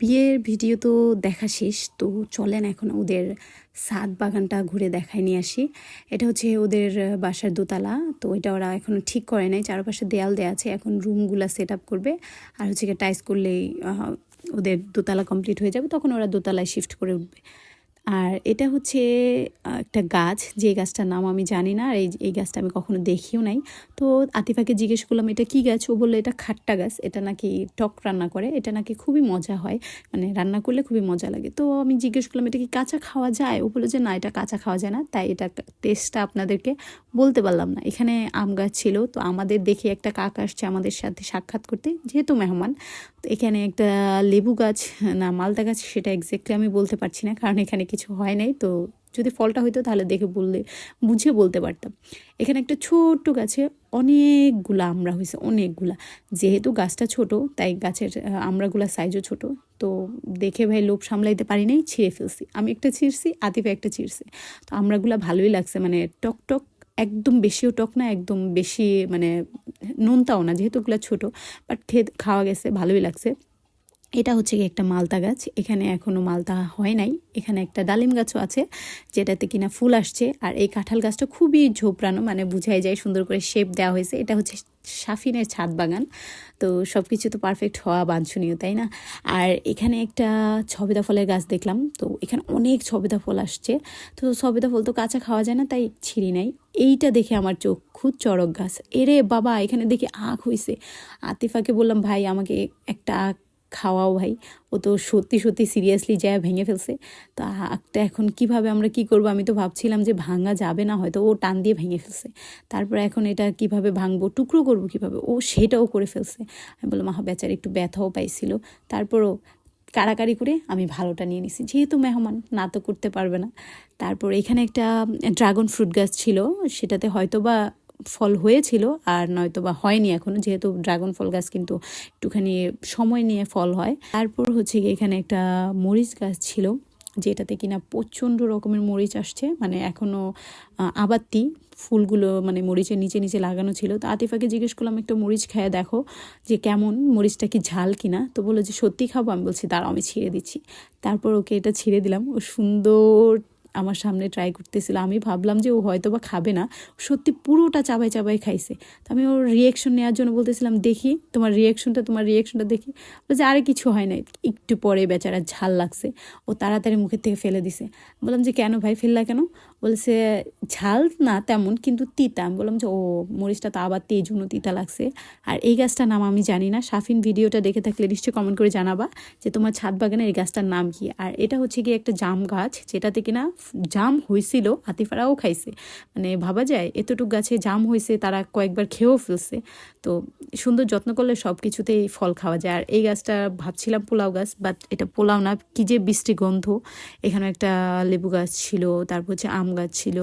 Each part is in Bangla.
বিয়ের ভিডিও তো দেখা শেষ, তো চলেন এখন ওদের সাদ বাগানটা ঘুরে দেখায় নিয়ে আসি। এটা হচ্ছে ওদের বাসার দোতলা, তো এটা ওরা এখনও ঠিক করে নাই। চারপাশে দেয়াল দেওয়া আছে, এখন রুমগুলা সেট আপ করবে। আর হচ্ছে টাইস করলেই ওদের দোতলা কমপ্লিট হয়ে যাবে, তখন ওরা দোতলায় শিফট করে উঠবে। আর এটা হচ্ছে একটা গাছ। যে গাছটার নাম আমি জানি না, আর এই এই গাছটা আমি কখনো দেখিও নাই। তো আতিফাকে জিজ্ঞেস করলাম, এটা কি গাছ? ও বলল, এটা খাট্টা গাছ। এটা নাকি টক রান্না করে। এটা নাকি খুবই মজা হয়। মানে রান্না করলে খুবই মজা লাগে। তো আমি জিজ্ঞেস করলাম, এটা কি কাঁচা খাওয়া যায়? ও বলল যে, না, এটা কাঁচা খাওয়া যায় না। তাই এটা টেস্টটা আপনাদেরকে বলতে পারলাম না। এখানে আম গাছ ছিল। তো আমাদের দেখে একটা কাক আসছে আমাদের সাথে সাক্ষাৎ করতে, যেহেতু মেহমান। তো এখানে একটা লেবু গাছ, না, মালদা গাছ, সেটা এক্স্যাক্টলি আমি বলতে পারছি না। কারণ এখানে কিছু হয় নাই তো যদি ফলটা হইতো তাহলে দেখে বললে বুঝে বলতে পারতাম। এখানে একটা ছোট্ট গাছে অনেকগুলা আমরা হয়েছে অনেকগুলা। যেহেতু গাছটা ছোট তাই গাছের আহ, আমড়াগুলা সাইজও ছোট তো দেখে ভাই লোভ সামলাইতে পারি নাই ছিঁড়ে ফেলছি। আমি একটা ছিঁড়ছি আতিফে একটা ছিঁড়ছে। তো আমড়াগুলা ভালোই লাগছে মানে টক টক একদম বেশিও টক না একদম বেশি মানে নোনতাও না যেহেতু ওগুলো ছোটো বাট খেয়ে খাওয়া গেছে ভালোই লাগছে। এটা হচ্ছে একটা মালতা গাছ। এখানে এখনও মালতা হয় নাই। এখানে একটা ডালিম গাছও আছে, যেটাতে কিনা ফুল আসছে। আর এই কাঁঠাল গাছটা খুবই ঝোপড়ানো মানে বুঝাই যায়, সুন্দর করে শেপ দেওয়া হয়েছে। এটা হচ্ছে সাফিনের ছাদ বাগান। তো সব কিছু তো পারফেক্ট হওয়া বাঞ্ছনীয়, তাই না? আর এখানে একটা ছবেদা ফলের গাছ দেখলাম। তো এখানে অনেক ছবেদা ফল আসছে। তো ছবেদা ফল তো কাঁচা খাওয়া যায় না, তাই ছিঁড়ি নাই। এইটা দেখে আমার চোখ খুব চড়ক গাছ। এরে বাবা, এখানে দেখি আখ হয়েছে আতিফাকে বললাম, ভাই, আমাকে একটা আখ খাওয়াও ভাই। ও তো সত্যি সত্যি সিরিয়াসলি যায় ভেঙে ফেলছে। তো আখটা এখন কীভাবে আমরা কি করব? আমি তো ভাবছিলাম যে ভাঙা যাবে না, হয়তো ও টান দিয়ে ভেঙে ফেলছে। তারপর এখন এটা কীভাবে ভাঙবো? টুকরো করব কীভাবে? ও সেটাও করে ফেলছে। আমি বললাম, আহা, বেচার একটু ব্যথাও পাইছিল। তারপরও কাড়াকাড়ি করে আমি ভালোটা নিয়ে নিছি। যেহেতু মেহমান, না তো করতে পারবে না। তারপর এখানে একটা ড্রাগন ফ্রুট গাছ ছিল, সেটাতে হয়তো বা ফল হয়েছিল আর নয়তো বা হয়নি এখনও, যেহেতু ড্রাগন ফল গাছ কিন্তু একটুখানি সময় নিয়ে ফল হয়। তারপর হচ্ছে এখানে একটা মরিচ গাছ ছিল, যেটাতে কিনা প্রচণ্ড রকমের মরিচ আসছে মানে এখনও আবাত্তি ফুলগুলো মানে মরিচের নিচে নিচে লাগানো ছিল। তো আতিফাকে জিজ্ঞেস করলাম, একটা মরিচ খেয়ে দেখো যে কেমন, মরিচটা কি ঝাল কিনা তো বলল যে, সত্যি খাব? আমি বলছি, দাঁড়াও, আমি ছিঁড়ে দিচ্ছি। তারপর ওকে এটা ছিঁড়ে দিলাম। ও সুন্দর আমার সামনে ট্রাই করতেছিল। আমি ভাবলাম যে ও হয়তো বা খাবে না সত্যি পুরোটা চাবাই চাবাই খাইছে। তো আমি ওর রিয়েকশন নেওয়ার জন্য বলতেছিলাম, দেখি, তোমার রিয়েকশনটা তোমার রিয়েকশনটা দেখি। বলছে আরে, কিছু হয় না একটু পরে বেচারা ঝাল লাগছে। ও তাড়াতাড়ি মুখের থেকে ফেলে দিছে। বললাম যে, কেন ভাই, ফেললা কেন? বলছে, ঝাল না তেমন, কিন্তু তিতা। আমি বললাম যে, ও, মরিচটা তো আবার এই জন্য তিতা লাগছে। আর এই গাছটার নাম আমি জানি না। সাফিন ভিডিওটা দেখে থাকলে নিশ্চয়ই কমেন্ট করে জানাবা যে, তোমার ছাদ বাগানের এই গাছটার নাম কি? আর এটা হচ্ছে কি একটা জাম গাছ, যেটাতে কিনা জাম হয়েছিল আতিফারাও খাইছে। মানে ভাবা যায়, এতটুক গাছে জাম হয়েছে তারা কয়েকবার খেয়েও ফেলছে। তো সুন্দর যত্ন করলে সব কিছুতেই ফল খাওয়া যায়। আর এই গাছটা ভাবছিলাম পোলাও গাছ বাট এটা পোলাও না, কি যে বৃষ্টি গন্ধ। এখানে একটা লেবু গাছ ছিল, তারপর হচ্ছে আম গাছ ছিল।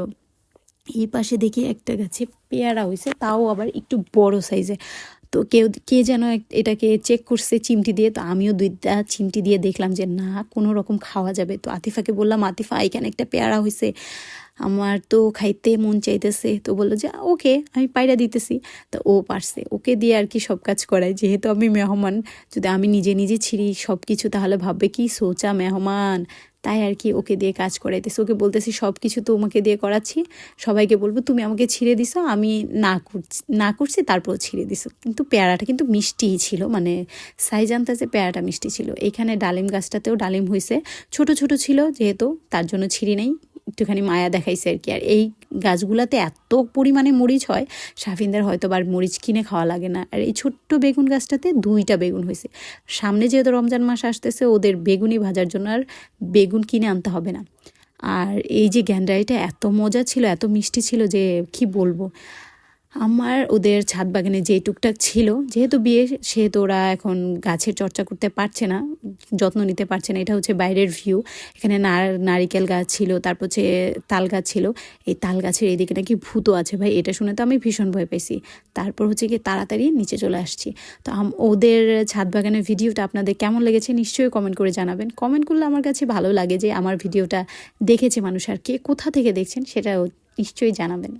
এই পাশে দেখি একটা গাছে পেয়ারা হয়েছে তাও আবার একটু বড় সাইজে তো কেউ, কে যেন এটাকে চেক করছে চিমটি দিয়ে, তো আমিও দুইটা চিমটি দিয়ে দেখলাম যে, না, কোনো রকম খাওয়া যাবে। তো আতিফাকে বললাম, আতিফা, এখানে একটা পেয়ারা হয়েছে আমার তো খাইতে মন চাইতেছে। তো বলল যে, ওকে, আমি পায়রা দিতেছি। তো ও পারছে। ওকে দিয়ে আর কি সব কাজ করায় যেহেতু আমি মেহমান, যদি আমি নিজে নিজে ছিঁড়ি সব কিছু তাহলে ভাববে কি? সোচা মেহমান। তাই আর কি ওকে দিয়ে কাজ করাইতেছি। ওকে বলতেছি সব কিছু তোমাকে দিয়ে করাচ্ছি। সবাইকে বলব, তুমি আমাকে ছিঁড়ে দিছো, আমি না করছি না করছি তারপর ছিঁড়ে দিছো। কিন্তু পেয়ারাটা কিন্তু মিষ্টিই ছিল মানে সাইজ আনতেছে পেয়ারাটা মিষ্টি ছিল। এখানে ডালিম গাছটাতেও ডালিম হয়েছে ছোট ছোট ছিল, যেহেতু তার জন্য ছিঁড়ি নেই। একটুখানি মায়া দেখাইছে আর কি। আর এই গাছগুলাতে এত পরিমাণে মরিচ হয়, সাফিনদের হয়তো বার আর মরিচ কিনে খাওয়া লাগে না। আর এই ছোট্ট বেগুন গাছটাতে দুইটা বেগুন হয়েছে সামনে যেহেতু রমজান মাস আসতেছে, ওদের বেগুনি ভাজার জন্য আর বেগুন কিনে আনতে হবে না। আর এই যে গ্যান্ডারিটা এত মজা ছিল, এত মিষ্টি ছিল যে কি বলব? আমার ওদের ছাদ বাগানে যে টুকটাক ছিল, যেহেতু বিয়ে, সেহেতু ওরা এখন গাছের চর্চা করতে পারছে না, যত্ন নিতে পারছে না। এটা হচ্ছে বাইরের ভিউ এখানে নার- নারিকেল গাছ ছিল, তারপর হচ্ছে তাল গাছ ছিল। এই তাল গাছের এইদিকে নাকি ভূত আছে ভাই, এটা শুনে তো আমি ভীষণ ভয় পেয়েছি তারপর হচ্ছে কি তাড়াতাড়ি নিচে চলে আসছি। তো ওদের ছাদ বাগানের ভিডিওটা আপনাদের কেমন লেগেছে নিশ্চয়ই কমেন্ট করে জানাবেন। কমেন্ট করলে আমার কাছে ভালো লাগে যে আমার ভিডিওটা দেখেছে মানুষ আর কে কোথা থেকে দেখছেন, সেটাও নিশ্চয়ই জানাবেন।